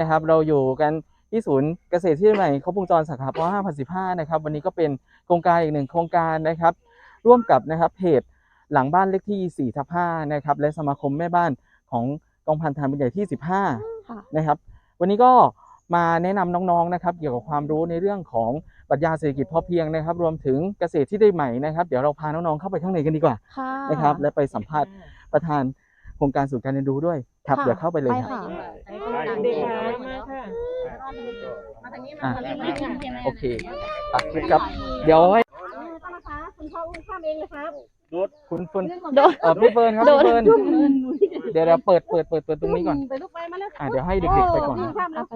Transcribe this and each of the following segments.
นะครับ เราอยู่กันที่ศูนย์เกษตรที่ใหม่ครบวงจรสาขาป5,015นะครับ วันนี้ก็เป็นโครงการอีกหนึ่งโครงการนะครับ ร่วมกับนะครับเพจหลังบ้านเลขที่4ทับ5นะครับ และสมาคมแม่บ้านของกองพันทหารปืนใหญ่ที่ค่ะ15นะครับ วันนี้ก็มาแนะนำน้องๆนะครับ เกี่ยวกับความรู้ในเรื่องของปรัชญาเศรษฐกิจพอเพียงนะครับ รวมถึงเกษตรที่ได้ใหม่นะครับ เดี๋ยวเราพาน้องๆเข้าไปข้างในกันดีกว่าค่ะนะครับ และไปสัมภาษณ์ประธานโครงการศูนย์การเรียนรู้ด้วยครับค่ะเดี๋ยวเข้าไปเลยไปครับ ค่ะ เด็กๆมาค่ะ อะโอเคอะครับ เดี๋ยวให้คุณพ่ออุ้มข้ามเองเลยครับคุณเฟิร์นโดนเออพี่เฟิร์นครับโดพี่นเฟิร์นเดี๋ยวเดี๋ยวเปิดเปิดเปิดเปิดตรงนี้ก่อนไปลูกไปมาแล้วอะเดี๋ยวให้เด็กๆไปก่อนนะ ข้ามแล้ว ไป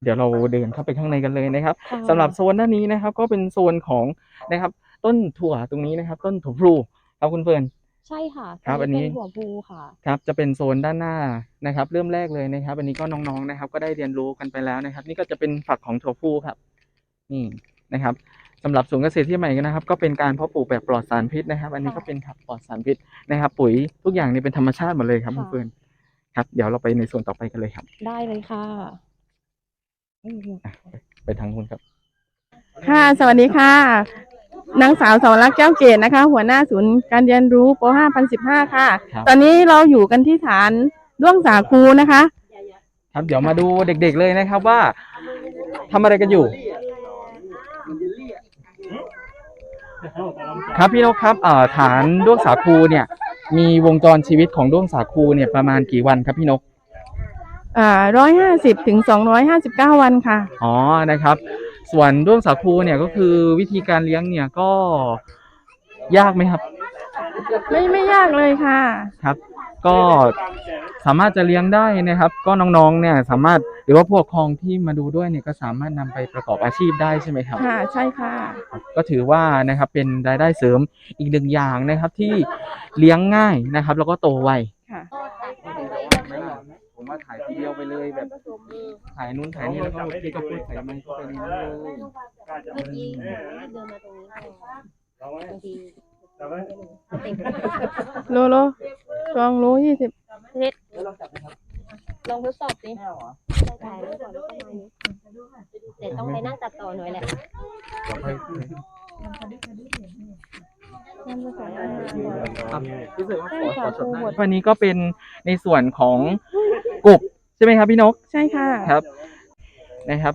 เลยเดี๋ยวเราเดินเข้าไปข้างในกันเลยนะครับค่ะสำหรับโซนด้านนี้นะครับ ก็เป็นโซนของนะครับ ต้นถั่วตรงนี้นะครับ ต้นถั่วพลูครับคุณเฟิร์นใช่ค่ะครับอันนี้เป็นหัวภูค่ะครับจะเป็นโซนด้านหน้านะครับ เริ่มแรกเลยนะครับ อันนี้ก็น้องๆนะครับ ก็ได้เรียนรู้กันไปแล้วนะครับ นี่ก็จะเป็นฝักของถั่วพูครับนี่นะครับสำหรับสวนเกษตรที่ใหม่นะครับ ก็เป็นการเพาะปลูกแบบปลอดสารพิษนะครับ อันนี้ก็เป็นผักปลอดสารพิษนะครับ ปุ๋ยทุกอย่างนี่เป็นธรรมชาติหมดเลยครับคุณค่ะเฟิร์นครับ เดี๋ยวเราไปในส่วนต่อไปกันเลยครับ ได้เลยค่ะ อืมไปทางนู้นครับ ค่ะ สวัสดีค่ะ นางสาวสาวรักษ์แก้วเกตนะคะ หัวหน้าศูนย์การเรียนรู้ป .5,015 ค่ะ ครับ ตอนนี้เราอยู่กันที่ฐานด้วงสาคูนะคะ ครับ เดี๋ยวมาดูเด็กๆเลยนะครับว่าทำอะไรกันอยู่ ครับพี่นกครับเอ่อฐานด้วงสาคูเนี่ย มีวงจรชีวิตของด้วงสาคูเนี่ยประมาณกี่วันครับพี่นก อ่า150ถึง259วันค่ะ อ๋อนะครับ ส่วนด้วงสาคูเนี่ยก็คือวิธีการเลี้ยงเนี่ยก็ยากไหมครับ ไม่ไม่ยากเลยค่ะ ครับ ก็สามารถจะเลี้ยงได้นะครับ ก็น้องๆเนี่ยสามารถหรือว่าผู้ปกครองที่มาดูด้วยเนี่ยก็สามารถนำไปประกอบอาชีพได้ใช่ไหมครับค่ะใช่ค่ะก็ถือว่านะครับเป็นรายได้เสริมอีกหนึ่งอย่างนะครับที่เลี้ยงง่ายนะครับ แล้วก็โตไว ค่ะ ผมว่าถ่ายที เดียวไปเลยแบบถ่ายนู้นถ่ายนี่แล้วก็พี่ก็พูดใส่ไมค์เข้าไปในนั้นเลยเมื่อกี้เดินมาตรงนี้บางทีโลโลสองโลยี่สิบลองทดสอบสิถ่ายรูปก่อนแล้วก็มานี้แต่ต้องไปนั่งตัดต่อหน่อยแหละครับรู้สึกว่าขอขอจดหน้าวันนี้ก็เป็นในส่วนของกบ ใช่ไหมครับพี่นกใช่ค่ะครับนะครับ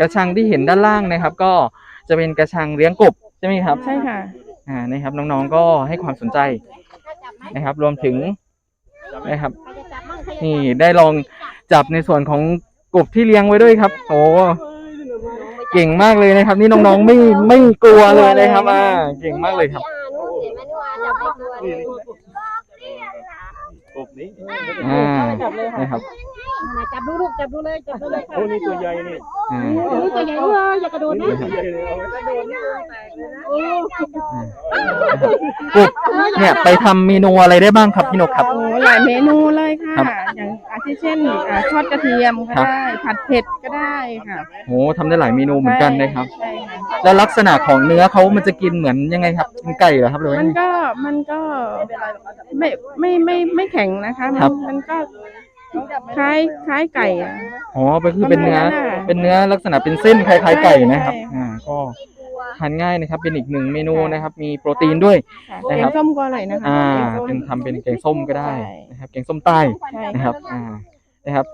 กระชังที่เห็นด้านล่างนะครับ ก็จะเป็นกระชังเลี้ยงกบใช่ไหมครับใช่ค่ะอ่านะครับน้องๆก็ให้ความสนใจนะครับ รวมถึงนะครับ นี่ได้ลองจับในส่วนของกบที่เลี้ยงไว้ด้วยครับ โอ้เก่งมากเลยนะครับ นี่น้องๆไม่ไม่กลัวเลยนะครับอ่าเก่งมากเลยครับ กลัวเลยกบนี้อ่านะครับจับดูลูกจับดูเลยจับดูเลยค่ะโอ้นี่ตัวใหญ่นี่อ่าตัวใหญ่เลยอย่ากระโดดนะตัวใหญ่เลยเอาไว้กบเนี่ยไปทำเมนูอะไรได้บ้างครับพี่นกครับโอ้หลายเมนูเลยค่ะครับอย่างอา ทิเช่นอ่าทอดกระเทียมก็ครับ ได้ผัดเผ็ดก็ได้ค่ะโอ้ทำได้หลายเมนูเหมือนกันนะครับ ใช่ค่ะแล้วลักษณะของเนื้อเขามันจะกินเหมือนยังไงครับเป็นไก่เหรอครับหรือว่ามันก็มันก็ไม่ไม่ไม่ไม่แข็งนะคะมัครับ มันก็คล้ายคล้ายไก่อะ อ๋อเป็นคือเป็นเนื้อ ประมาณนั้นน่ะเป็นเนื้อลักษณะเป็นเส้นคล้ายๆไก่นะครับ ใช่ อ่า ก็ ทานง่ายนะครับ เป็นอีกหนึ่งเมนูนะครับ มีโปรตีนด้วยค่ะนะแกครังบ ส้มก็อร่อยนะคะอ่าแกงส้มเป็นทำเป็นแกงส้มก็ได้ใช่นะครับ แกงส้มใต้ใช่นะครับอ่านะครับ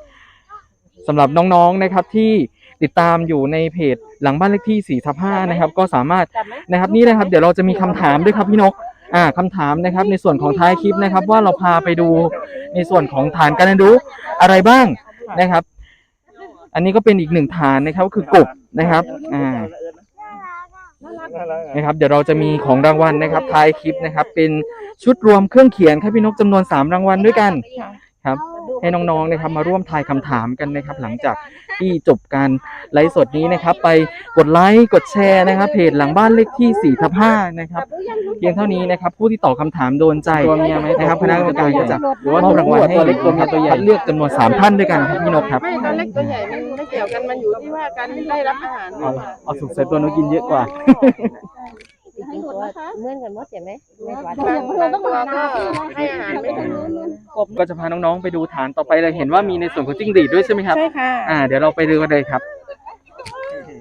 สำหรับน้องๆนะครับที่ติดตามอยู่ในเพจหลังบ้านเลขที่4ทับ5นะครับ ก็สามารถนะครับนี่นะครับ เดี๋ยวเราจะมีคำถามด้วยครับพี่นกอ่าคำถามนะครับ ในส่วนของท้ายคลิปนะครับ ว่าเราพาไปดูในส่วนของฐานการเรียนรู้อะไรบ้างนะครับ อันนี้ก็เป็นอีกหนึ่งฐานนะครับก็คือกบนะครับอ่า นะครับ เดี๋ยวเราจะมีของรางวัลนะครับท้ายคลิปนะครับ เป็นชุดรวมเครื่องเขียนครับพี่นกจำนวนสามรางวัลด้วยกันค่ะครับให้น้องๆนะครับมาร่วมทายคำถามกันนะครับ หลังจากที่จบการไลฟ์สดนี้นะครับ ไปกดไลค์กดแชร์นะครับเพจหลังบ้านเลขที่4ทับ5นะครับเพียงเท่านี้นะครับ ผู้ที่ตอบคำถามโดนใจตัวเมียไหมนะครับคณะกรรมการก็จะหรือว่ามอบรางวัลให้ตัวเล็กตัวเมียตัวใหญ่คัดเลือกจำนวน3ท่านด้วยกันครับพี่นกครับไม่ตัวเล็กตัวใหญ่มันไม่เกี่ยวกันมันอยู่ที่ว่าการได้รับอาหารเอาเอาสุกใส่ตัวนกกินเยอะกว่าจริงๆตัวเหมือนกันหมดใช่ไหมไม่ว่าบางบางตัวก็ให้อาหารไม่ถึงก็จะพาน้องๆไปดูฐานต่อไปเลยเห็นว่ามีในส่วนของจิ้งหรีดด้วยใช่ไหมครับใช่ค่ะอ่า เดี๋ยวเราไปดูกันเลยครับ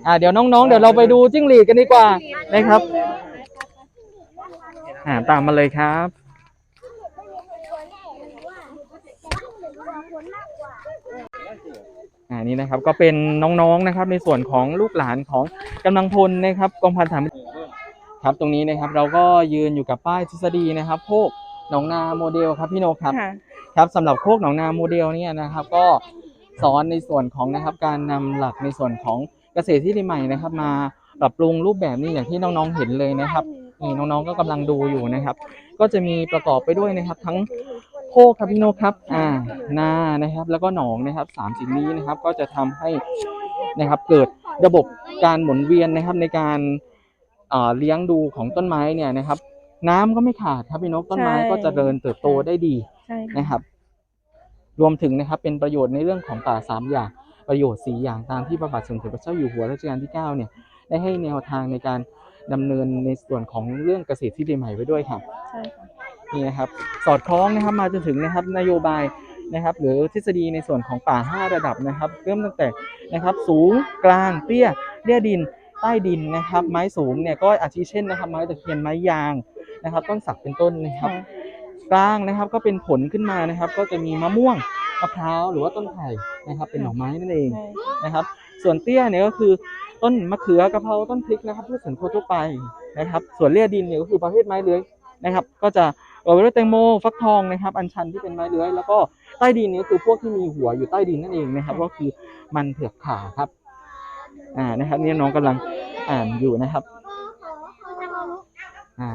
อ่า เดี๋ยวน้องๆ เดี๋ยวเราไปดูจิ้งหรีดกันดีกว่านะครับ อ่าตามมาเลยครับ อ่านี่นะครับก็เป็นน้องๆนะครับ ในส่วนของลูกหลานของกำลังพลนะครับกองพันฐานครับตรงนี้นะครับเราก็ยืนอยู่กับป้ายทฤษฎีนะครับโคกหนองนาโมเดลครับพี่นกครับค่ะครับสำหรับโคกหนองนาโมเดลเนี่ยนะครับ ก็สอนในส่วนของนะครับการนำหลักในส่วนของเกษตรที่ดีใหม่นะครับ มาปรับปรุงรูปแบบนี้อย่างที่น้องๆเห็นเลยนะครับนี่น้องๆก็กำลังดูอยู่นะครับ ก็จะมีประกอบไปด้วยนะครับ ทั้งโค กครับพี่โนกครับ อ่านานะครับ แล้วก็หนองนะครับสามสิ่งนี้นะครับ ก็จะทำให้นะครับ เกิดระบบการหมุนเวียนนะครับในการอ่าเลี้ยงดูของต้นไม้เนี่ยนะครับ น้ำก็ไม่ขาดครับพี่นกต้นไม้ใช่ก็เจริญเติบโตได้ดีใช่ค่ะนะครับ รวมถึงนะครับ เป็นประโยชน์ในเรื่องของป่าสามอย่างประโยชน์สี่อย่างตามที่พระบาทสมเด็จพระเจ้าอยู่หัวรัชกาลที่เก้าเนี่ยได้ให้แนวทางในการดำเนินในส่วนของเรื่องเกษตรที่ดีใหม่ไว้ด้วยครับใช่ค่ะ นี่นะครับสอดคล้องนะครับมาจนถึงนะครับนโยบายนะครับ หรือทฤษฎีในส่วนของป่า 5 ระดับนะครับ เริ่มตั้งแต่นะครับสูงกลางเตี้ยเลี่ยดินใต้ดินนะครับ ไม้สูงเนี่ยก็อาทิเช่นนะครับไม้ตะเคียนไม้ยางนะครับ ต้นสักเป็นต้นนะครับ กลางนะครับก็เป็นผลขึ้นมานะครับ ก็จะมีมะม่วงมะพร้าวหรือว่าต้นไผ่นะครับเป็นหน่อไม้นั่นเองนะครับ ส่วนเตี้ยเนี่ยก็คือต้นมะเขือกะเพราต้นพริกนะครับพืชสวนครัวทั่วไปนะครับ ส่วนเลียดินเนี่ยก็คือประเภทไม้เลื้อยนะครับ ก็จะ ไว้ด้วยแตงโมฟักทองนะครับ อัญชันที่เป็นไม้เลื้อย แล้วก็ใต้ดินเนี่ยก็คือพวกที่มีหัวอยู่ใต้ดินนั่นเองนะครับ ก็คือมันเผือกขาครับ อ่านะครับเนี่ยน้องกำลังอ่านอยู่นะครับอ่า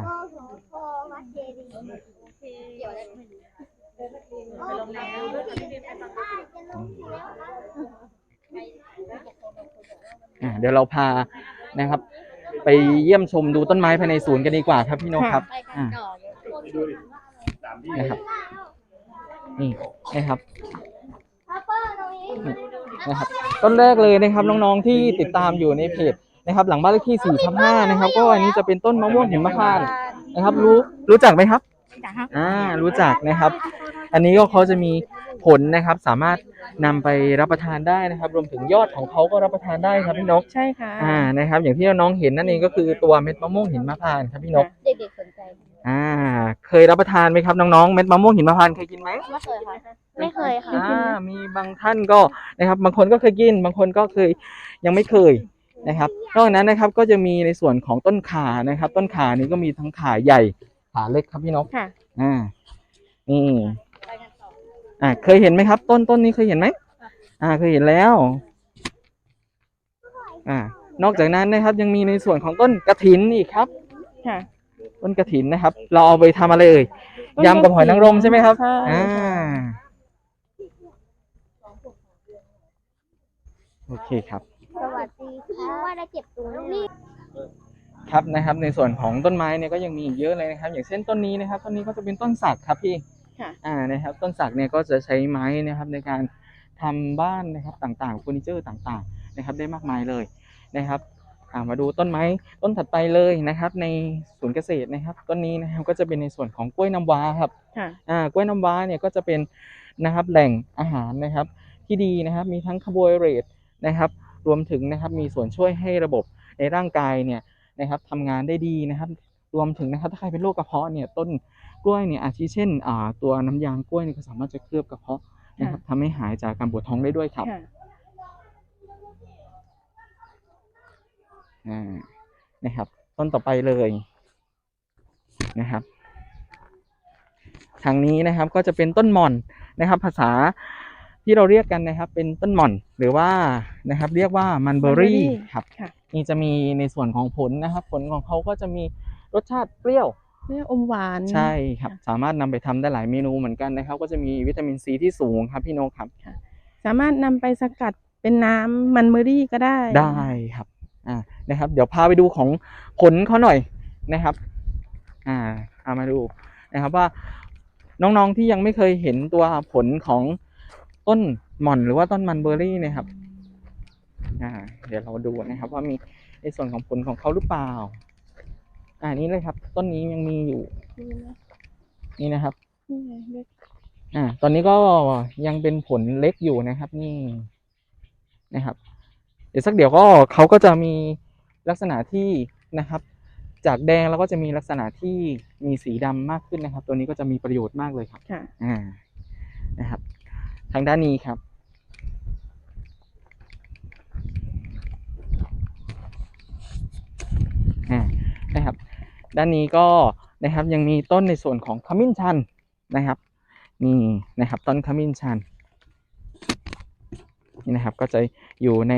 อ่าเดี๋ยวเราพานะครับ ไปเยี่ยมชมดูต้นไม้ภายในศูนย์กันดีกว่าครับพี่นกครับอ่า นะครับ นี่นะครับนี่นะครับ ต้นแรกเลยนะครับน้องๆที่ติดตามอยู่ในเพจนะครับ หลังบ้านเลขที่4ทับ5นะครับ ก็อันนี้จะเป็นต้นมะม่วงหิมพานต์นะครับ รู้รู้จักไหมครับอ่ารู้จักนะครับ อันนี้ก็เขาจะมีผลนะครับ สามารถนำไปรับประทานได้นะครับ รวมถึงยอดของเขาก็รับประทานได้ครับพี่นกใช่ค่ะอ่านะครับ อย่างที่น้องๆเห็นนั่นเองก็คือตัวเม็ดมะม่วงหินมะพร้าวครับพี่นกเด็กๆสนใจ อ่า เคยรับประทานไหมครับน้องๆ เม็ดมะม่วงหินมะพร้าวเคยกินไหมไม่เคยค่ะ ไม่เคยค่ะ อ่า มีบางท่านก็นะครับ บางคนก็เคยกิน บางคนก็เคยยังไม่เคยนะครับ นอกจากนั้นนะครับก็จะมีในส่วนของต้นขานะครับ ต้นขานี้ก็มีทั้งขาใหญ่ ขาเล็กครับพี่นกค่ะ อ่า นี่ อ่า เคยเห็นไหมครับ ต้นต้นนี้เคยเห็นไหมอ่า เคยเห็นแล้ว อ่า นอกจากนั้นนะครับยังมีในส่วนของต้นกระถินอีกครับ ค่ะ ต้นกระถินนะครับ เราเอาไปทำอะไรเอ่ยยำกับหอยนางรมใช่ไหมครับใช่อ่าโอเคครับ สวัสดีค่ะว่าได้เจ็บตัวนี่ครับนะครับ ในส่วนของต้นไม้เนี่ยก็ยังมีอีกเยอะเลยนะครับ อย่างเช่นต้นนี้นะครับต้นนี้ก็จะเป็นต้นสักครับพี่ค่ะอ่านะครับ ต้นสักเนี่ยก็จะใช้ไม้นะครับ ในการทำบ้านนะครับต่างๆเฟอร์นิเจอร์ต่าง ๆ นะครับ ได้มากมายเลยนะครับอ่า มาดูต้นไม้ต้นถัดไปเลยนะครับ ในสวนเกษตรนะครับต้นนี้นะครับก็จะเป็นในส่วนของกล้วยน้ำว้าครับค่ะอ่ากล้วยน้ำว้าเนี่ยก็จะเป็นนะครับแหล่งอาหารนะครับ ที่ดีนะครับ มีทั้งคาร์โบไฮเดรตนะครับ รวมถึงนะครับมีส่วนช่วยให้ระบบในร่างกายเนี่ยนะครับทำงานได้ดีนะครับ รวมถึงนะครับถ้าใครเป็นโรคกระเพาะเนี่ยต้นกล้วยเนี่ยอาทิเช่นอ่าตัวน้ำยางกล้วยเนี่ยก็สามารถจะเคลือบกระเพาะนะครับทำให้หายจากการปวดท้องได้ด้วยครับ ค่ะ อ่านะครับ ต้นต่อไปเลยนะครับ ทางนี้นะครับก็จะเป็นต้นหม่อนนะครับ ภาษาที่เราเรียกกันนะครับ เป็นต้นหม่อน หรือว่านะครับ เรียกว่ามันเบอรี่ mulberry ครับค่ะนี่จะมีในส่วนของผลนะครับ ผลของเขาก็จะมีรสชาติเปรี้ยวเนี่ยอมหวานใช่ครับ สามารถนำไปทำได้หลายเมนูเหมือนกันนะครับ ก็จะมีวิตามินซีที่สูงครับพี่นกครับสามารถนำไปสกัดเป็นน้ำมันเมอรี่ก็ได้ได้ครับ อ่านะครับ เดี๋ยวพาไปดูของผลเขาหน่อยนะครับ อ่าเอามาดูนะครับว่าน้องๆที่ยังไม่เคยเห็นตัวผลของต้นหม่อนหรือว่าต้นมันเบอร์รี่นะครับ อ่า เดี๋ยวเราดูนะครับ ว่ามีในส่วนของผลของเขาหรือเปล่า อ่านี่เลยครับ ต้นนี้ยังมีอยู่ นี่นะนี่นะครับนี่ไงเล็กอ่า ตอนนี้ก็ยังเป็นผลเล็กอยู่นะครับ นี่นะครับ เดี๋ยวสักเดี๋ยวก็เขาก็จะมีลักษณะที่นะครับ จากแดงแล้วก็จะมีลักษณะที่มีสีดำมากขึ้นนะครับ ตัวนี้ก็จะมีประโยชน์มากเลยครับค่ะอ่านะครับ ทางด้านนี้ครับ อ่านะครับ ด้านนี้ก็นะครับยังมีต้นในส่วนของขมิ้นชันนะครับนี่นะครับ ต้นขมิ้นชัน นี่นะครับ ก็จะอยู่ใน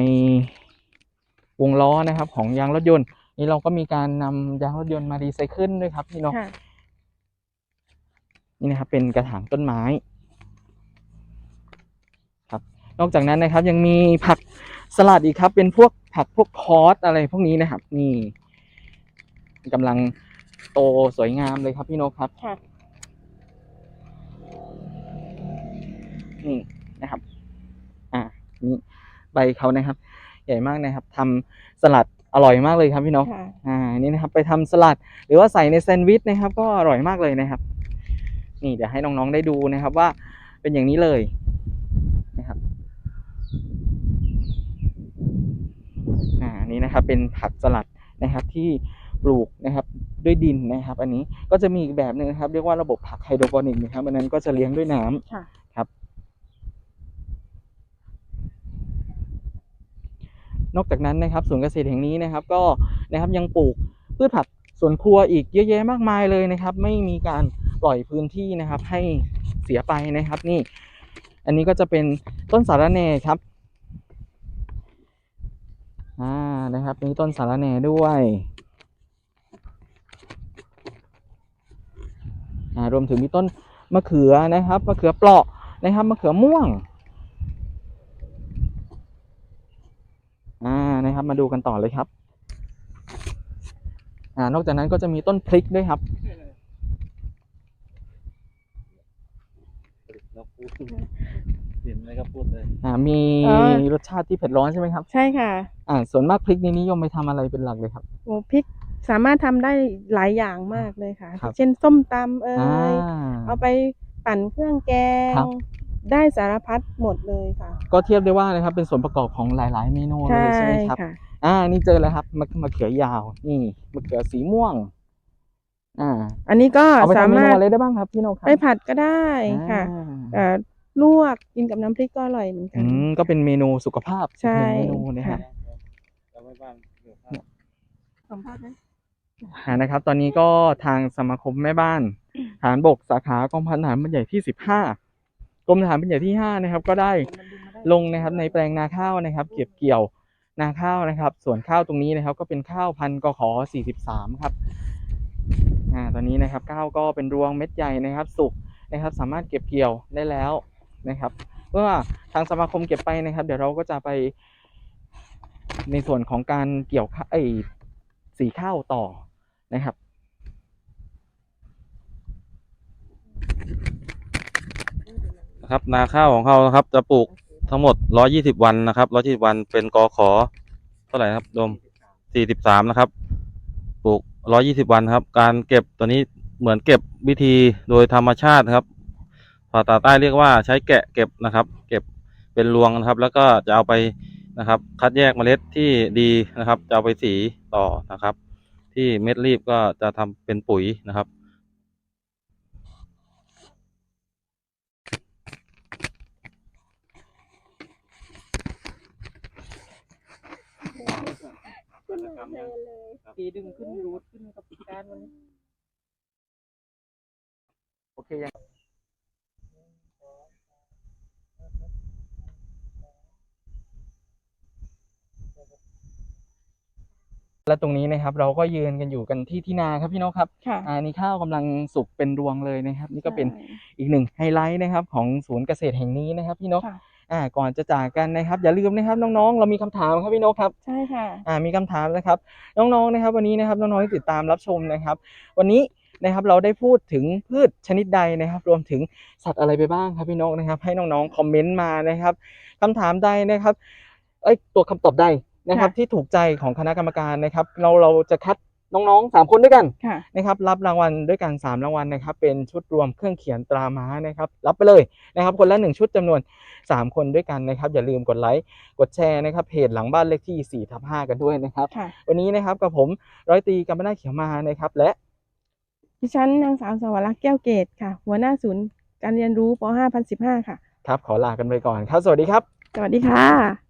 วงล้อนะครับ ของยางรถยนต์ นี่เราก็มีการนำยางรถยนต์มารีไซเคิลด้วยครับพี่นกค่ะนี่นะครับ เป็นกระถางต้นไม้ครับ นอกจากนั้นนะครับ ยังมีผักสลัดอีกครับ เป็นพวกผักพวกคอสอะไรพวกนี้นะครับ นี่กำลังโตสวยงามเลยครับพี่นกครับค่ะนี่นะครับอ่านี่ ใบเขานะครับ ใหญ่มากนะครับทำสลัดอร่อยมากเลยครับพี่นกค่ะอ่านี่นะครับ ไปทำสลัด หรือว่าใส่ในแซนด์วิชนะครับ ก็อร่อยมากเลยนะครับ นี่เดี๋ยวให้น้องๆได้ดูนะครับว่าเป็นอย่างนี้เลยนะครับอ่านี่นะครับ เป็นผักสลัดนะครับที่ปลูกนะครับด้วยดินนะครับ อันนี้ก็จะมีอีกแบบหนึ่งนะครับ เรียกว่าระบบผักไฮโดรโปนิกนะครับอันนั้นก็จะเลี้ยงด้วยน้ำ ค่ะ ครับ นอกจากนั้นนะครับสวนเกษตรแห่งนี้นะครับ ก็นะครับยังปลูกพืชผักสวนครัวอีกเยอะแยะมากมายเลยนะครับ ไม่มีการปล่อยพื้นที่นะครับ ให้เสียไปนะครับนี่ อันนี้ก็จะเป็นต้นสาระแหน่ครับอ่านะครับมีต้นสาระแหน่ด้วยอ่ารวมถึงมีต้นมะเขือนะครับมะเขือเปราะนะครับมะเขือม่วง อ่านะครับ มาดูกันต่อเลยครับ อ่านอกจากนั้นก็จะมีต้นพริกด้วยครับเราพูดเห็นไหมครับพูดเลยอ่ามีอ๋อรสชาติที่เผ็ดร้อนใช่ไหมครับ ใช่ค่ะอ่า ส่วนมากพริกนี้นิยมไปทำอะไรเป็นหลักเลยครับ โอ้พริกสามารถทำได้หลายอย่างมากเลยค่ะ ครับ เช่นส้มตำเอ่อ่า ยเอาไปปั่นเครื่องแกง ครับ ได้สารพัดหมดเลยค่ะ ก็เทียบได้ว่านะครับเป็นส่วนประกอบของหลาย ๆ เมนูเลยใช่ไหมครับค่ะอ่า นี่เจอแล้วครับมะมะเขือยาว นี่มะเขือสีม่วง อ่า อันนี้ก็เอาไปสาทำเมมานูรถอะไรได้บ้างครับพี่นกครับไปผัดก็ได้ค่ะอ่าเอ่อลวกกินกับน้ำพริกก็อร่อยเหมือนกัอืนมก็เป็นเมนูสุขภาพใช่อีกหนึ่งเมนูนะครับเราไม่บ้านเดี๋ยวสัมภาษณ์ไหมอ่านะครับ ตอนนี้ก็ทางสมาคมแม่บ้านฐานบกสาขากองพันฐานบรรใหญ่ที่สิบห้า กรมฐานบรรใหญ่ที่ห้านะครับ ก็ได้ลงนะครับในแปลงนาข้าวนะครับ เก็บเกี่ยวนาข้าวนะครับ ส่วนข้าวตรงนี้นะครับ ก็เป็นข้าวพันกขอ43 ครับอ่าตอนนี้นะครับข้าวก็เป็นรวงเม็ดใหญ่นะครับ สุกนะครับ สามารถเก็บเกี่ยวได้แล้วนะครับเมื่อทางสมาคมเก็บไปนะครับ เดี๋ยวเราก็จะไป ในส่วนของการเกี่ยวไอสีข้าวต่อนะครับ นะครับ นาข้าวของเขานะครับ จะปลูกทั้งหมด 120 วันนะครับ 120 วันเป็นกอขอ เท่าไหร่นะครับโดม 43 นะครับ ปลูก 120 วันครับ การเก็บตัวนี้เหมือนเก็บวิธีโดยธรรมชาติครับภาษาใต้เรียกว่าใช้แกะเก็บนะครับ เก็บเป็นรวงนะครับ แล้วก็จะเอาไปนะครับ คัดแยกเมล็ดที่ดีนะครับ จะเอาไปสีต่อนะครับ ที่เม็ดรีบก็จะทำเป็นปุ๋ยนะครับ ตีดึงขึ้นรูทขึ้นกับการวันนี้โอเคยังและตรงนี้นะครับเราก็ยืนกันอยู่กันที่ที่นาครับพี่นกครับค่ะอ่านี่ข้าวกำลังสุกเป็นรวงเลยนะครับ นี่ก็เป็นใช่อีกหนึ่งไฮไลท์นะครับ ของศูนย์เกษตรแห่งนี้นะครับ พี่นกค่ะ อ่าก่อนจะจากกันนะครับ อย่าลืมนะครับน้องๆ เรามีคำถามครับพี่นกครับใช่ค่ะอ่ามีคำถามนะครับ น้องๆนะครับ วันนี้นะครับน้องๆที่ติดตามรับชมนะครับ วันนี้นะครับเราได้พูดถึงพืชชนิดใดนะครับ รวมถึงสัตว์อะไรไปบ้างครับพี่นกนะครับ ให้น้องๆคอมเมนต์มานะครับคำถามใดนะครับเอ้ยตัวคำตอบใดนะครับค่ะที่ถูกใจของคณะกรรมการนะครับ เราเราจะคัด น้องๆสามคนด้วยกันค่ะ นะครับรับรางวัลด้วยกัน 3 รางวัลนะครับเป็นชุดรวมเครื่องเขียนตราม้านะครับรับไปเลยนะครับ คนละ 1 ชุดจำนวน 3 คนด้วยกันนะครับ อย่าลืมกดไลค์กดแชร์นะครับเพจหลังบ้านเลขที่4ทับ5กันด้วยนะครับค่ะวันนี้นะครับกับผมร้อยตรีกัมปนาทเขียวมานะครับ และดิฉันนางสาวสวรักษ์แก้วเกตค่ะ หัวหน้าศูนย์การเรียนรู้ป .5 015 ค่ะ ครับ ขอลากันไปก่อนครับ สวัสดีครับ สวัสดีค่ะ